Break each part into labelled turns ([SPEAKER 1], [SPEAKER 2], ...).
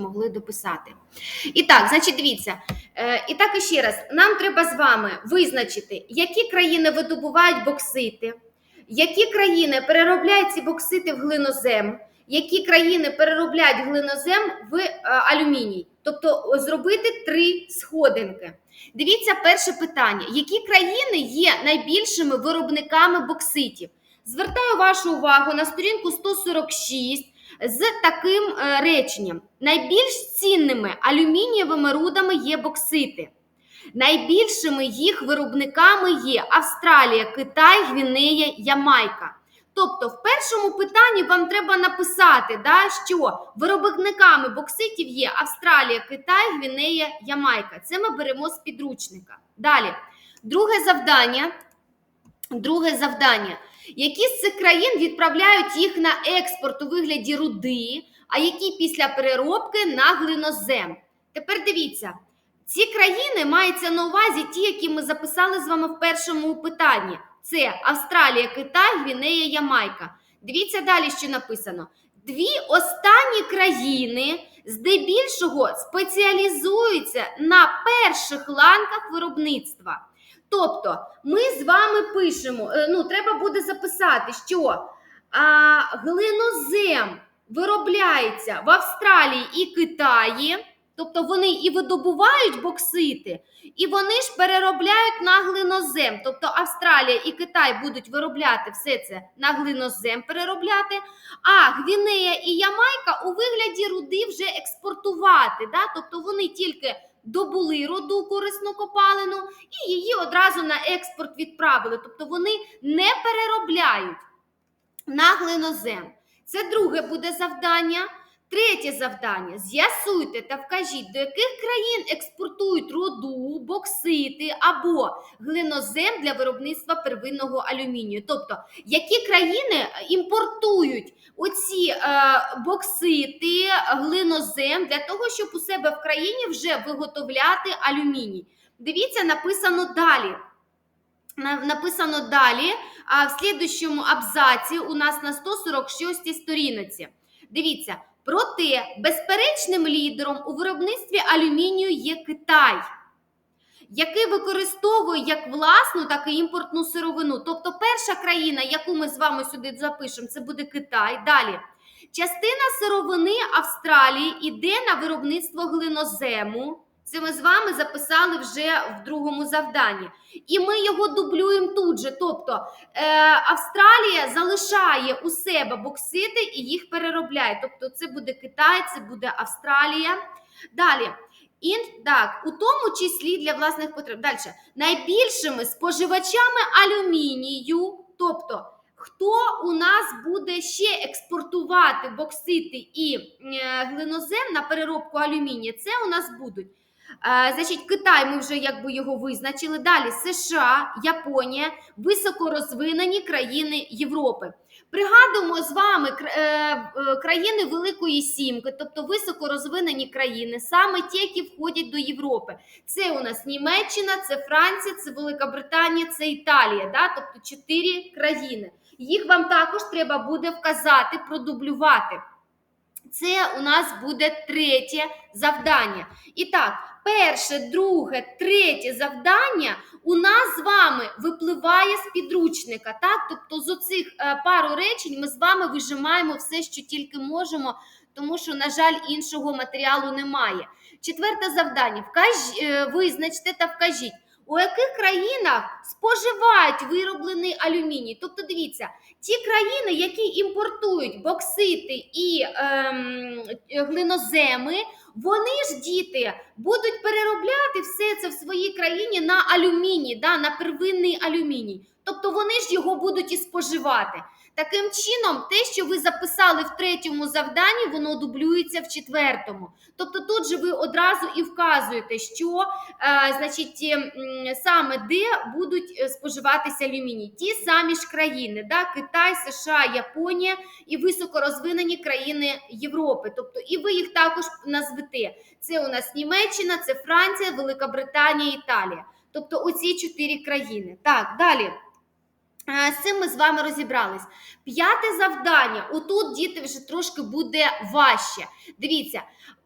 [SPEAKER 1] могли дописати. І так, значить, дивіться. Е, і так іще раз, нам треба з вами визначити, які країни видобувають боксити, які країни переробляють ці боксити в глинозем, які країни переробляють глинозем в е, алюміній. Тобто зробити три сходинки. Дивіться перше питання: які країни є найбільшими виробниками бокситів? Звертаю вашу увагу на сторінку 146 з таким е, реченням: найбільш цінними алюмінієвими рудами є боксити. Найбільшими їх виробниками є Австралія, Китай, Гвінея, Ямайка. Тобто, в першому питанні вам треба написати, да, що виробниками бокситів є Австралія, Китай, Гвінея, Ямайка. Це ми беремо з підручника. Далі, друге завдання. Друге завдання. Які з цих країн відправляють їх на експорт у вигляді руди, а які після переробки на глинозем? Тепер дивіться, ці країни маються на увазі ті, які ми записали з вами в першому питанні. Це Австралія, Китай, Гвінея, Ямайка. Дивіться далі, що написано. Дві останні країни здебільшого спеціалізуються на перших ланках виробництва. Тобто, ми з вами пишемо, е, ну, треба буде записати, що а, глинозем виробляється в Австралії і Китаї, тобто вони і видобувають боксити, і вони ж переробляють на глинозем. Тобто Австралія і Китай будуть виробляти все це на глинозем переробляти, а Гвінея і Ямайка у вигляді руди вже експортувати. Да? Тобто вони тільки добули руду корисну копалину і її одразу на експорт відправили. Тобто вони не переробляють на глинозем. Це друге буде завдання. Третє завдання: з'ясуйте та вкажіть, до яких країн експортують руду, боксити або глинозем для виробництва первинного алюмінію. Тобто, які країни імпортують оці е, боксити, глинозем для того, щоб у себе в країні вже виготовляти алюміній. Дивіться, написано далі. Написано далі, а в слідущому абзаці у нас на 146 сторінці. Дивіться, проте безперечним лідером у виробництві алюмінію є Китай, який використовує як власну, так і імпортну сировину. Тобто, перша країна, яку ми з вами сюди запишемо, це буде Китай. Далі. Частина сировини Австралії йде на виробництво глинозему. Це ми з вами записали вже в другому завданні. І ми його дублюємо тут же. Тобто е, Австралія залишає у себе боксити і їх переробляє. Тобто, це буде Китай, це буде Австралія. Далі. Ін, так, у тому числі для власних потреб. Далі. Найбільшими споживачами алюмінію, тобто, хто у нас буде ще експортувати боксити і е, глинозем на переробку алюмінія, це у нас будуть. Е, значить, Китай, ми вже якби його визначили. Далі США, Японія, високорозвинені країни Європи. Пригадуємо з вами е, е, країни Великої Сімки, тобто високорозвинені країни, саме ті, які входять до Європи. Це у нас Німеччина, це Франція, це Велика Британія, це Італія. Да? Тобто чотири країни. Їх вам також треба буде вказати, продублювати. Це у нас буде третє завдання. І так, перше, друге, третє завдання у нас з вами випливає з підручника. Так? Тобто з оцих е, пару речень ми з вами вижимаємо все, що тільки можемо, тому що, на жаль, іншого матеріалу немає. Четверте завдання: Вкаж... е, визначте та вкажіть. У яких країнах споживають вироблений алюміній? Тобто, дивіться, ті країни, які імпортують боксити і ем, глиноземи, вони ж діти будуть переробляти все це в своїй країні на алюміній, да, на первинний алюміній. Тобто вони ж його будуть і споживати. Таким чином, те, що ви записали в третьому завданні, воно дублюється в четвертому. Тобто тут же ви одразу і вказуєте, що е, значить, е, саме де будуть е, споживатися алюміній. Ті самі ж країни, да? Китай, США, Японія і високорозвинені країни Європи. Тобто, і ви їх також назвете. Це у нас Німеччина, це Франція, Велика Британія, Італія. Тобто оці чотири країни. Так, далі. Е, З цим ми з вами розібрались. П'яте завдання. Отут діти вже трошки буде важче. Дивіться,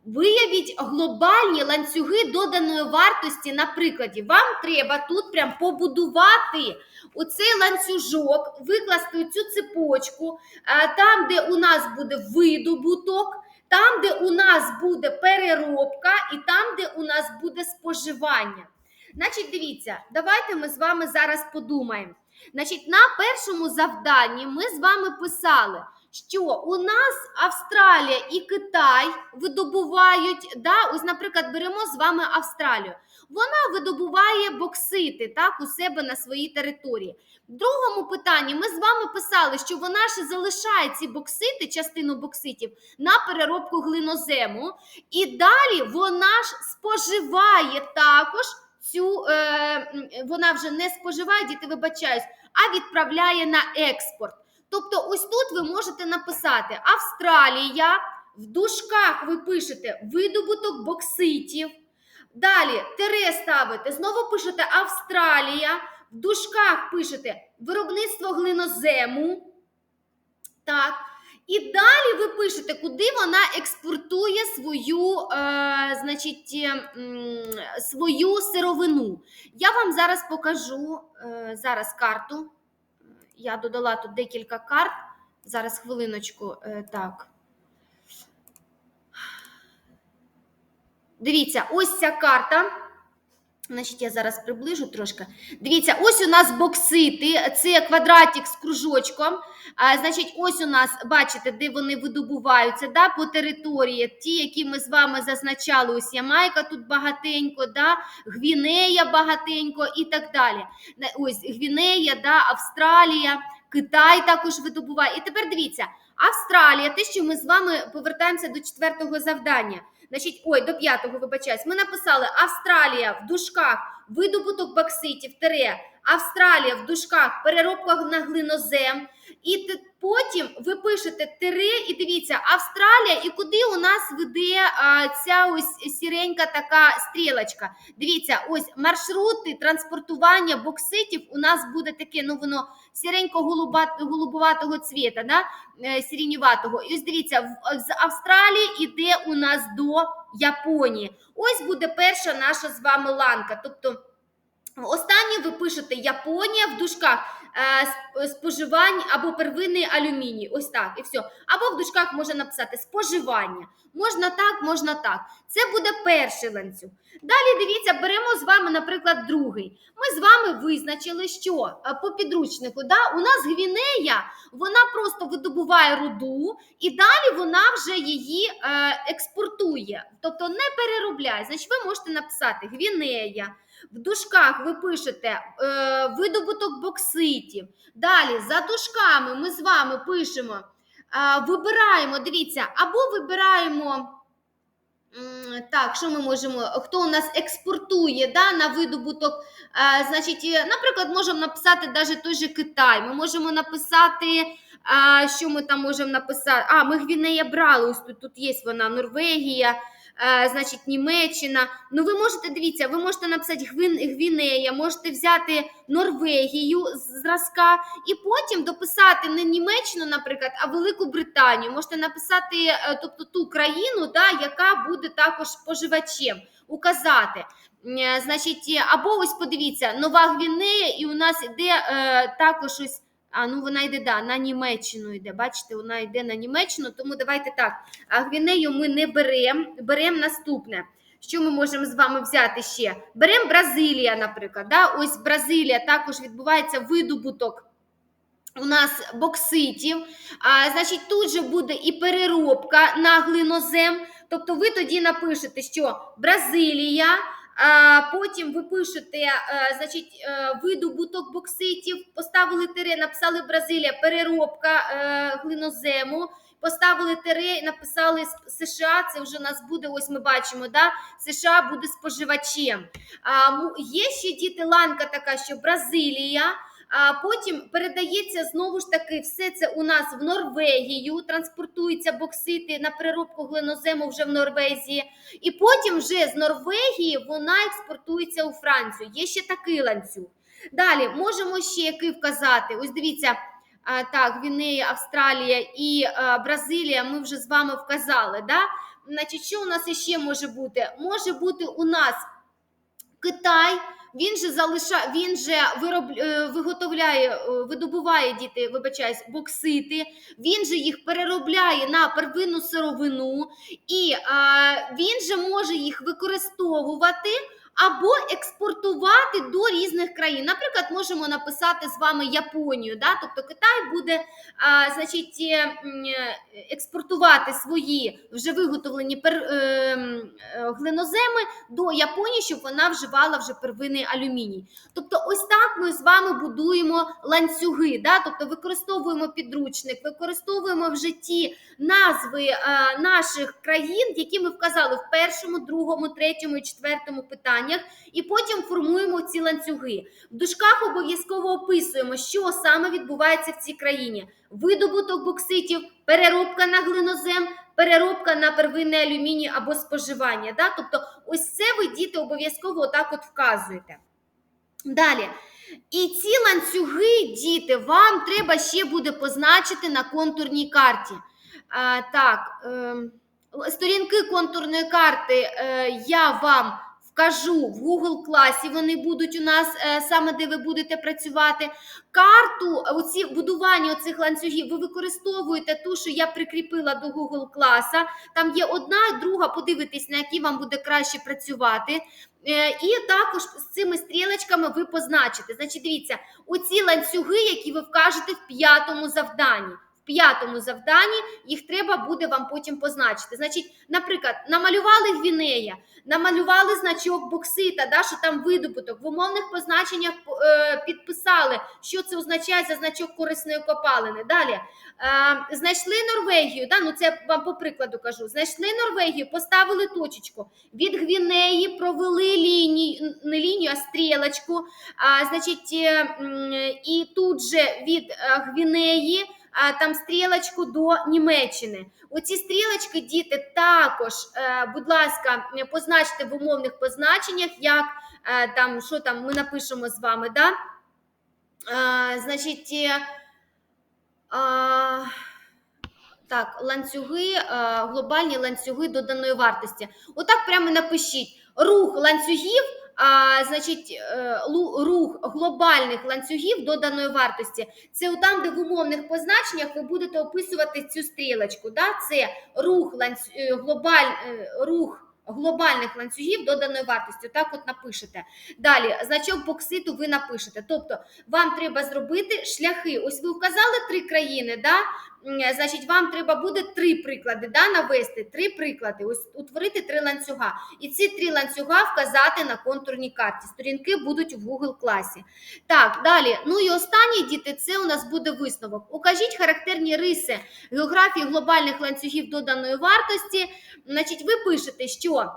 [SPEAKER 1] Виявіть глобальні ланцюги доданої вартості на прикладі. Вам треба тут прям побудувати оцей ланцюжок, викласти цю цепочку, е, там, де у нас буде видобуток, там, де у нас буде переробка, і там, де у нас буде споживання. Значить, дивіться, давайте ми з вами зараз подумаємо. Значить, на першому завданні ми з вами писали, що у нас Австралія і Китай видобувають, да, ось, наприклад, беремо з вами Австралію. Вона видобуває боксити так, у себе на своїй території. В другому питанні ми з вами писали, що вона ще залишає ці боксити, частину бокситів, на переробку глинозему, і далі вона ж споживає також цю, е, вона вже не споживає, діти, вибачаюсь, а відправляє на експорт. Тобто, ось тут ви можете написати Австралія, в дужках ви пишете видобуток бокситів. Далі тире ставите, знову пишете Австралія, в дужках пишете виробництво глинозему. Так. І далі ви пишете, куди вона експортує свою, е, значить, е, свою сировину. Я вам зараз покажу е, зараз карту. Я додала тут декілька карт. Зараз хвилиночку. Е, так. Дивіться, ось ця карта. Значить, я зараз приближу трошки. Дивіться, ось у нас боксити, це квадратик з кружочком. А, значить, ось у нас, бачите, де вони видобуваються да, по території. Ті, які ми з вами зазначали, ось Ямайка тут багатенько, да, Гвінея багатенько і так далі. Ось Гвінея, да, Австралія, Китай також видобуває. І тепер дивіться, Австралія, те, що ми з вами повертаємося до четвертого завдання. Значить, ой, до п'ятого, вибачаюсь. Ми написали Австралія в дужках видобуток бокситів, тире, Австралія в дужках переробка на глинозем. І потім ви пишете тире, і дивіться, Австралія, і куди у нас веде а, ця ось сіренька така стрілочка. Дивіться, ось маршрути транспортування бокситів у нас буде таке, ну воно сіренько-голубуватого цвіта, да? е, сірінюватого. І ось дивіться, з Австралії іде у нас до Японії. Ось буде перша наша з вами ланка. Тобто, останнє ви пишете Японія в дужках споживань або первинний алюміній. Ось так, і все. Або в дужках можна написати споживання. Можна так, можна так. Це буде перший ланцюг. Далі дивіться, беремо з вами, наприклад, другий. Ми з вами визначили, що е, по підручнику да, у нас Гвінея, вона просто видобуває руду, і далі вона вже її е, експортує, тобто не переробляє. Значить, ви можете написати Гвінея. В дужках ви пишете е, видобуток бокситів. Далі за дужками ми з вами пишемо, вибираємо, дивіться, або вибираємо. Так, що ми можемо? Хто у нас експортує да, на видобуток? Е, значить, е, наприклад, можемо написати навіть той же Китай. Ми можемо написати, е, що ми там можемо написати? А, ми Гвінея брали. Ось тут, тут є вона, Норвегія, значить, Німеччина. Ну, ви можете дивіться, ви можете написати Гвінея, можете взяти Норвегію зразка і потім дописати не Німеччину, наприклад, а Велику Британію. Можете написати, е, тобто ту країну, да, яка буде також споживачем, указати. Е, Значить, е, або ось подивіться, Нова Гвінея, і у нас іде е, також ось. А ну вона йде да, на Німеччину йде. Бачите, вона йде на Німеччину. Тому давайте так. А Гвінею ми не беремо. Беремо наступне. Що ми можемо з вами взяти ще? Беремо Бразилія, наприклад. Да? Ось Бразилія також відбувається видобуток. У нас бокситів, а, значить, тут же буде і переробка на глинозем. Тобто ви тоді напишете, що Бразилія, потім ви пишете, е, значить, е, видобуток бокситів, поставили тире, написали Бразилія, переробка е, глинозему, поставили тире, написали США. Це вже у нас буде, ось ми бачимо, да? США буде споживачем. Є ще діти ланка така, що Бразилія. А потім передається знову ж таки все це у нас в Норвегію, транспортуються боксити на переробку глинозему вже в Норвезії. І потім вже з Норвегії вона експортується у Францію. Є ще такий ланцюг. Далі можемо ще який вказати. Ось дивіться, а, так, Гвінея, Австралія і а, Бразилія. Ми вже з вами вказали. Да? Значить, що у нас ще може бути? Може бути у нас Китай. Він же залиша, він же вироб, е, виготовляє, е, видобуває діти, вибачаюсь, боксити. Він же їх переробляє на первинну сировину, і а, він же може їх використовувати або експортувати до різних країн. Наприклад, можемо написати з вами Японію. Да? Тобто Китай буде а, значить, е, е, експортувати свої вже виготовлені пер, е, е, глиноземи до Японії, щоб вона вживала вже первинний алюміній. Тобто, ось так ми з вами будуємо ланцюги. Да? Тобто використовуємо підручник, використовуємо в житті назви е, наших країн, які ми вказали в першому, другому, третьому і четвертому питаннях, і потім формуємо ці ланцюги. В дужках обов'язково описуємо, що саме відбувається в цій країні: видобуток бокситів, переробка на глинозем. Переробка на первинний алюміній або споживання. Да? Тобто, ось це ви діти обов'язково отак от вказуєте. Далі. І ці ланцюги, діти, вам треба ще буде позначити на контурній карті. А, так, е, сторінки контурної карти е, я вам вкажу в Google класі. Вони будуть у нас е, саме де ви будете працювати. Карту, оці будування оцих ланцюгів, ви використовуєте ту, що я прикріпила до Google класа. Там є одна, друга, подивитесь, на якій вам буде краще працювати. Е, І також з цими стрілочками ви позначите. Значить, дивіться, оці ланцюги, які ви вкажете в п'ятому завданні. П'ятому завданні їх треба буде вам потім позначити. Значить, наприклад, намалювали гвінея, намалювали значок боксита, да, що там видобуток. В умовних позначеннях е, підписали, що це означає за значок корисної копалини. Далі е, знайшли Норвегію. Да, ну це вам по прикладу кажу. Знайшли Норвегію, поставили точечку. Від Гвінеї провели лінію, не лінію, а стрілочку. А, значить, е, і тут же від е, Гвінеї там стрілочку до Німеччини. Оці стрілочки, діти, також, е, будь ласка, позначте в умовних позначеннях, як е, там, що там ми напишемо з вами, да? Е, значить, а, так, ланцюги, е, глобальні ланцюги доданої вартості. Отак прямо напишіть рух ланцюгів, а, значить, е, рух глобальних ланцюгів доданої вартості. Це там, де в умовних позначеннях ви будете описувати цю стрілочку. Да? Це рух, ланцю... е, глобаль... рух глобальних ланцюгів доданої вартості. Так от напишете. Далі, значок бокситу ви напишете. Тобто, вам треба зробити шляхи. Ось ви вказали три країни, да? М, значить, вам треба буде три приклади да, навести. Три приклади, ось утворити три ланцюга. І ці три ланцюга вказати на контурній карті. Сторінки будуть в Google класі. Так, далі. Ну і останній діти, це у нас буде висновок. Укажіть характерні риси географії глобальних ланцюгів доданої вартості. Значить, ви пишете, що.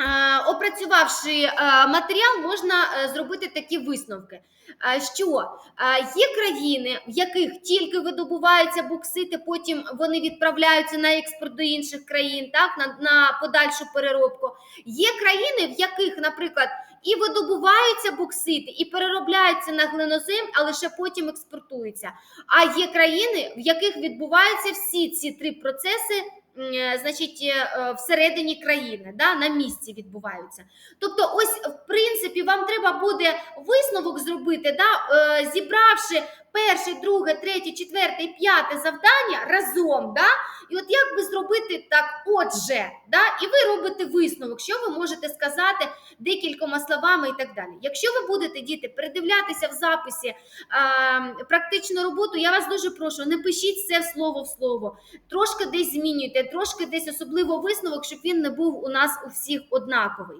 [SPEAKER 1] Е, Опрацювавши е, матеріал, можна е, зробити такі висновки. Що є країни, в яких тільки видобуваються боксити, потім вони відправляються на експорт до інших країн, так на, на подальшу переробку. Є країни, в яких, наприклад, і видобуваються боксити, і переробляються на глинозем, а лише потім експортуються. А є країни, в яких відбуваються всі ці три процеси. Е, Значить, е, е, всередині країни, да, на місці відбуваються. Тобто, ось, в принципі, вам треба буде висновок зробити, да, зібравши перше, друге, третє, четверте і п'яте завдання разом. Да, і от як би зробити так, отже, да, і ви робите висновок, що ви можете сказати декількома словами і так далі. Якщо ви будете діти передивлятися в записі е, практичну роботу, я вас дуже прошу, не пишіть все слово в слово. Трошки десь змінюйте, трошки десь особливо висновок, щоб він не був у нас у всіх однаковий.